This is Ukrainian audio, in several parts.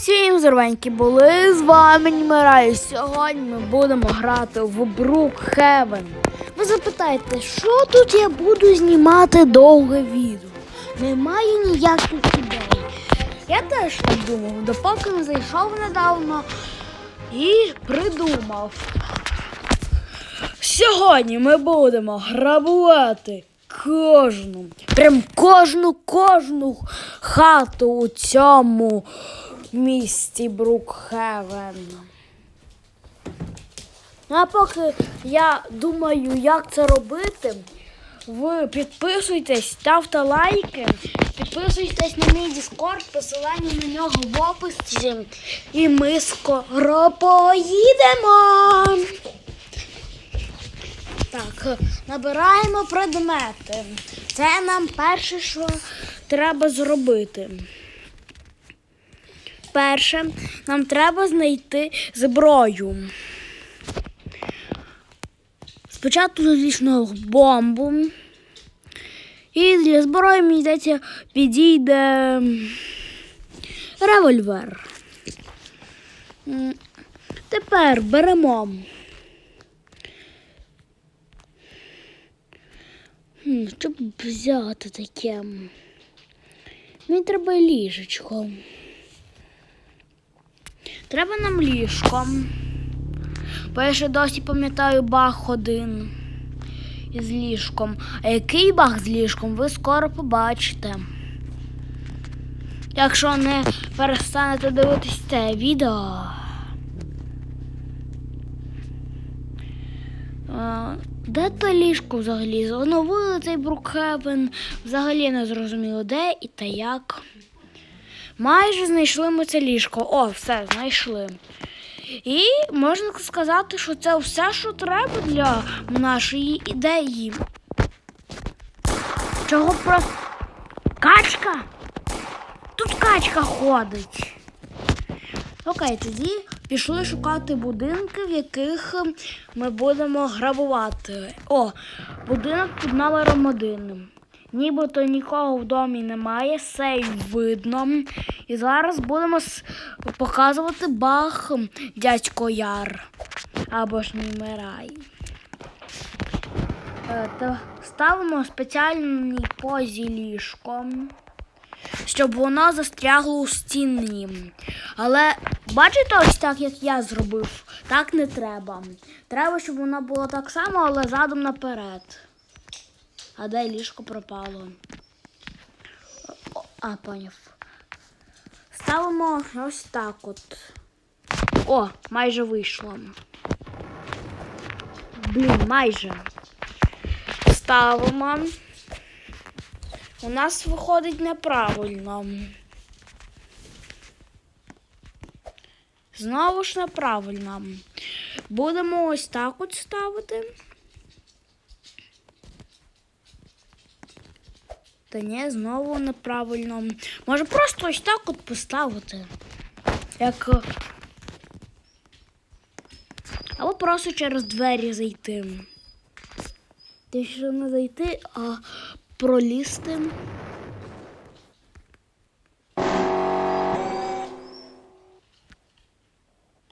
Всім здоровенькі були з вами Німера, і сьогодні ми будемо грати в Brookhaven. Ви запитаєте, що тут я буду знімати довге відео? Немає ніяких ідей. Я теж так думав, допоки не зайшов недавно і придумав. Сьогодні ми будемо грабувати кожну, прям кожну кожну хату у цьому місті Брукхевен. Ну а поки я думаю, як це робити, ви підписуйтесь, ставте лайки, підписуйтесь на мій Discord, посилання на нього в описі. І ми скоро поїдемо. Так, набираємо предмети. Це нам перше, що треба зробити. Перше, нам треба знайти зброю. Спочатку, звісно, бомбу. І для зброї, мені здається, підійде револьвер. Тепер беремо. Щоб взяти таке. Мені треба ліжечко. Треба нам ліжко. Бо я ще досі пам'ятаю баг один із ліжком. А який баг з ліжком, ви скоро побачите. Якщо не перестанете дивитись це відео. Де то ліжко взагалі? Оновили цей Брукхевен. Взагалі не зрозуміло, де і та як. Майже знайшли ми це ліжко. О, все, знайшли. І можна сказати, що це все, що треба для нашої ідеї. Чого просто. Качка? Тут качка ходить. Окей, тоді пішли шукати будинки, в яких ми будемо грабувати. О, будинок під номером один. Нібито нікого в домі немає, сейф видно. І зараз будемо показувати ем, дядько Яр. Або ж Німерай. Е, Ставимо спеціальній позі ліжком щоб воно застрягло у стіні. Але бачите, ось так, як я зробив, так не треба. Треба, щоб воно було так само, але задом наперед. А де ліжко пропало? А, поняв. Ставимо ось так от. О, майже вийшло. Блін, майже. Ставимо. У нас виходить неправильно. Знову ж неправильно. Будемо ось так от ставити. Та ні, знову неправильно. Може просто ось так от поставити. Як. е, Або просто через двері зайти. Ти що не зайти, а пролізти.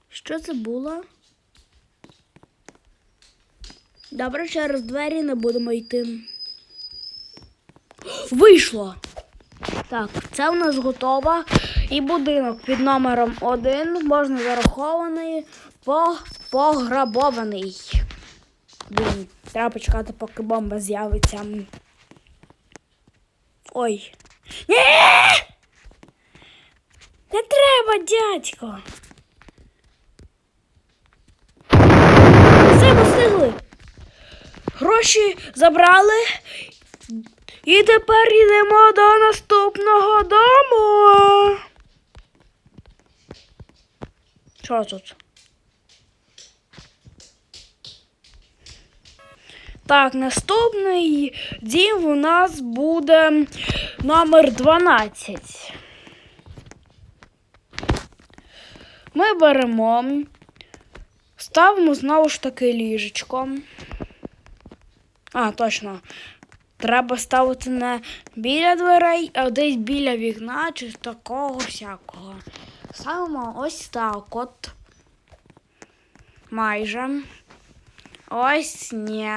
Що це було? Добре, через двері не будемо йти. Вийшло! Так, це у нас готово. І будинок під номером 1 можна зарахований по пограбований. Блін, треба почекати, поки бомба з'явиться. Ой. Ні! Не треба, дядько. Все, ми встигли. Гроші забрали. І тепер йдемо до наступного дому. Що тут? Так, наступний дім у нас буде номер 12. Ми беремо, ставимо знову ж таки ліжечко. А, точно. Треба ставити не біля дверей, а десь біля вікна чи такого всякого. ставимо ось так от. Майже. Ось ні.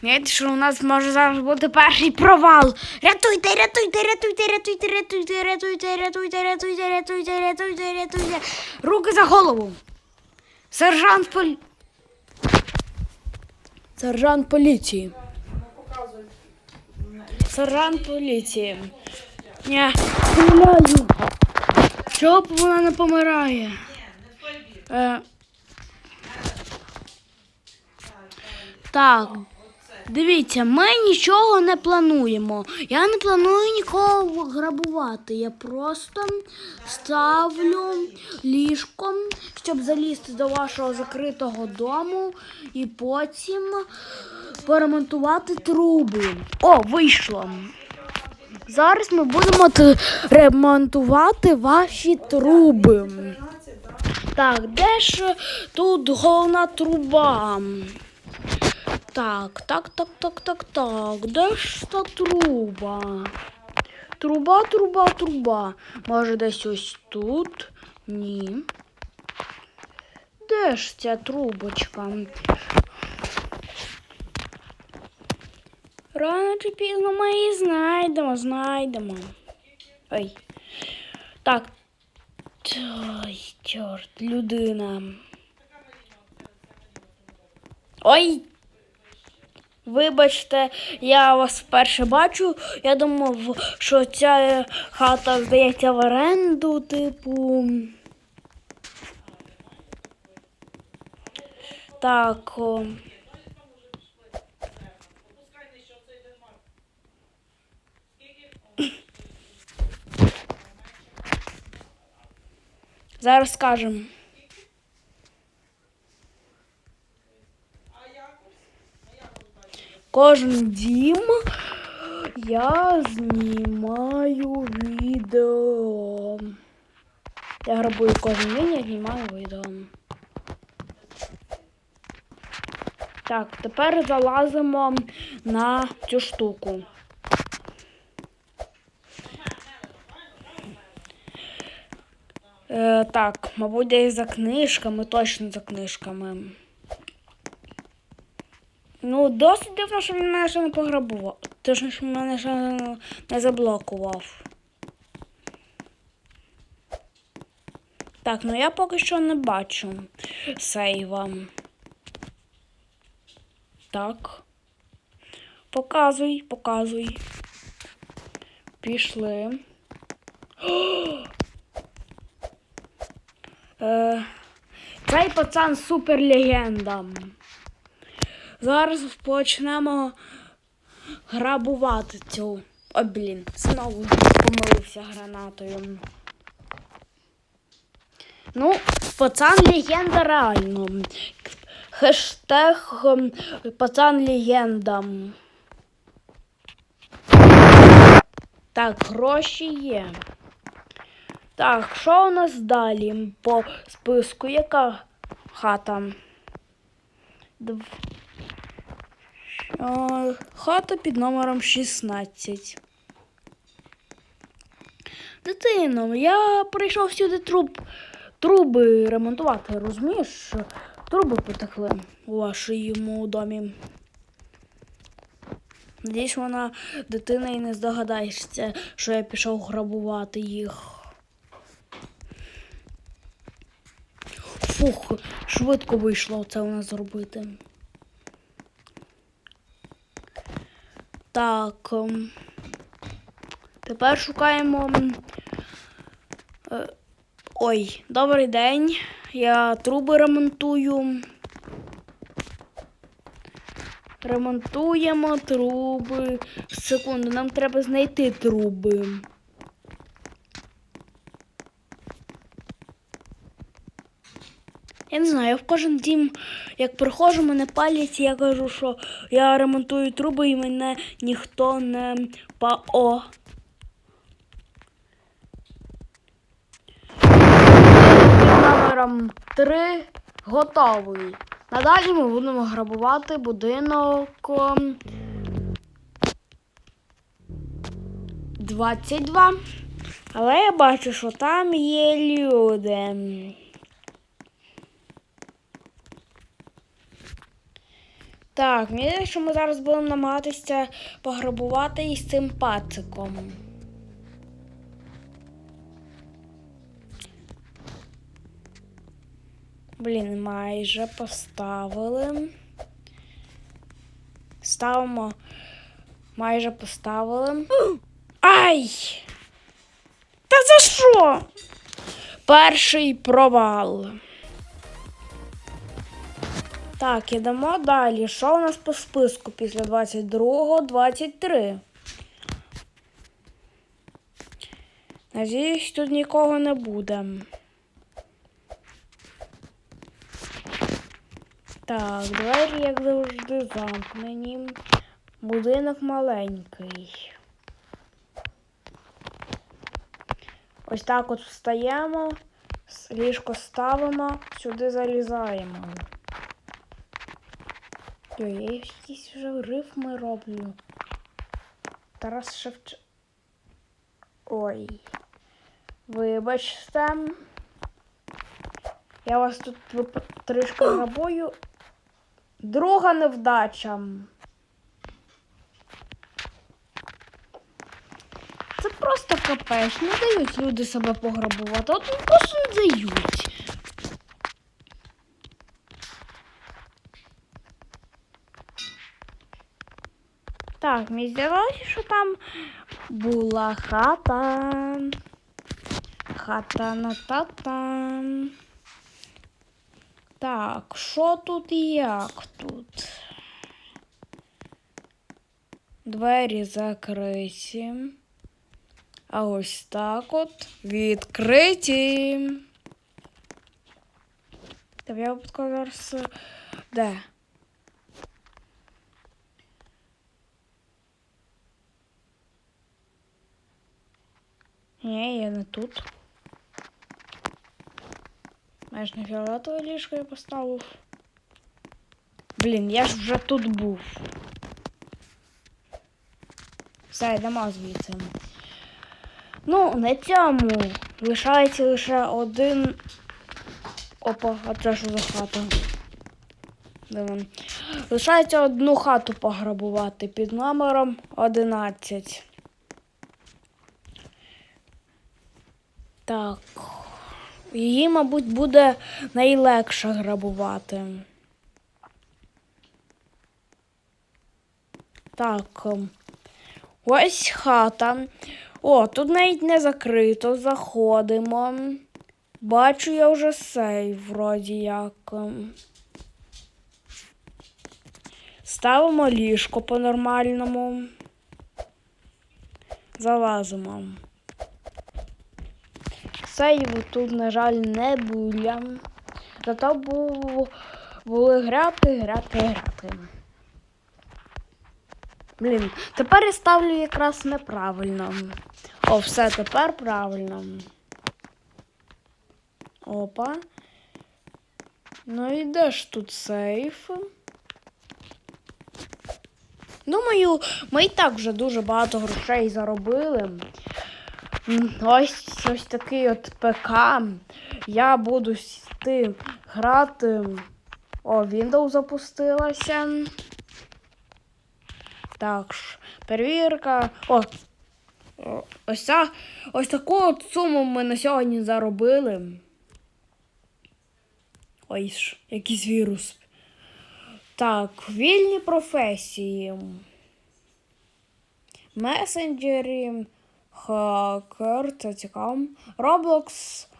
Знаєте, що у нас може зараз бути перший провал. Рятуйте, рятуйте, рятуйте, рятуйте, рятуйте, рятуйте, рятуйте, рятуйте, рятуйте, рятуйте, рятуйте. Руки за голову. Сержант полі... Сержант поліції. Сержант поліції. Ні, помираю. Чого вона не помирає? Е, так. Дивіться, ми нічого не плануємо. Я не планую нікого грабувати. Я просто ставлю ліжком, щоб залізти до вашого закритого дому і потім поремонтувати труби. О, вийшло. Зараз ми будемо ремонтувати ваші труби. Так, де ж тут головна труба? Так, так, так, так, так, так. Де ж та труба? Труба, труба, труба. Може, десь ось тут? Ні. Де ж ця трубочка? Рано чи пізно ми її знайдемо, знайдемо. Ой. Так. Ой, чорт, людина. Ой. Вибачте, я вас вперше бачу. Я думав, що ця хата здається в оренду, типу. Так. О. Зараз скажемо. Кожен дім я знімаю відео. Я грабую кожен день, я знімаю відео. Так, тепер залазимо на цю штуку. Е, так, мабуть, десь за книжками, точно за книжками. Ну, досить дивно, що він мене ще не пограбував. Точно, що мене ще не- заблокував. Так, ну я поки що не бачу сейва. Так. Показуй, показуй. Пішли. Е, цей пацан суперлегенда. Зараз почнемо грабувати цю. Ой, блін, знову помилився гранатою. Ну, пацан легенда реально. Хештег ем, пацан легенда. Так, гроші є. Так, що у нас далі по списку? Яка хата? Е, Хата під номером 16. Дитино, я прийшов сюди труб, труби ремонтувати, розумієш? Труби потекли у вашому домі. Надіюсь, вона дитина і не здогадається, що я пішов грабувати їх. Фух, швидко вийшло це у нас зробити. Так. ем, Тепер шукаємо. е, Ой, добрий день. Я труби ремонтую. Ремонтуємо труби. Секунду, нам треба знайти труби. Я не знаю, я в кожен дім, як приходжу, мене палять, я кажу, що я ремонтую труби і мене ніхто не пао. Номером 3 готовий. Надалі ми будемо грабувати будинок ем, 22. Але я бачу, що там є люди. Ем... Так, мені що ми зараз будемо намагатися пограбувати із цим пациком. Блін, майже поставили. Ставимо. Майже поставили. Ай! Та за що? Перший провал. Так, ідемо далі. Що у нас по списку після 22-го? 23. Надіюсь, тут нікого не буде. Так, двері, як завжди, замкнені. Будинок маленький. Ось так от встаємо, ліжко ставимо, сюди залізаємо. Йой, я якісь вже рифми роблю. Тарас Шевч... Ой. Вибачте. Я вас тут вип- трішки грабую. Друга невдача. Це просто капець. Не дають люди себе пограбувати. От ну, просто не дають. Так, мені здалося, що там була хата. Хата на тата. Так, що тут і як тут? Двері закриті. А ось так от відкриті. Та я випадково зараз. е, Де? Ні, я не тут. Знаєш, на фіолетове ліжко я поставив. Блін, я ж вже тут був. Все, йдемо звідси. Ну, на цьому лишається лише один. Опа, а це що за хата? Де? Лишається одну хату пограбувати під номером 11. Так. Її, мабуть, буде найлегше грабувати. Так. Ось хата. О, тут навіть не закрито. Заходимо. Бачу я вже сейв, вроді як. Ставимо ліжко по-нормальному. Залазимо. Сейву тут, на жаль, не було. Зато був, були грати, грати, грати. Блін, тепер я ставлю якраз неправильно. О, все тепер правильно. Опа. Ну і де ж тут сейф? Думаю, ми і так вже дуже багато грошей заробили. Ось ось такий от ПК. Я буду сіти грати. О, Windows запустилася. Так ж, перевірка. О, о, ось, ця, ось таку от суму ми на сьогодні заробили. Ой, ж, якийсь вірус. Так, вільні професії. Месенджері, хакер, це цікаво. Roblox.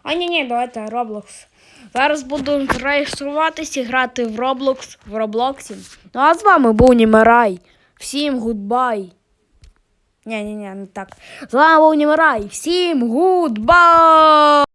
А, ні, ні, давайте Roblox. Зараз буду реєструватися і грати в Roblox в Роблоксі. Ну а з вами був Німерай. Всім гудбай. Ні, ні, ні, не так. З вами був Німерай. Всім гудбай!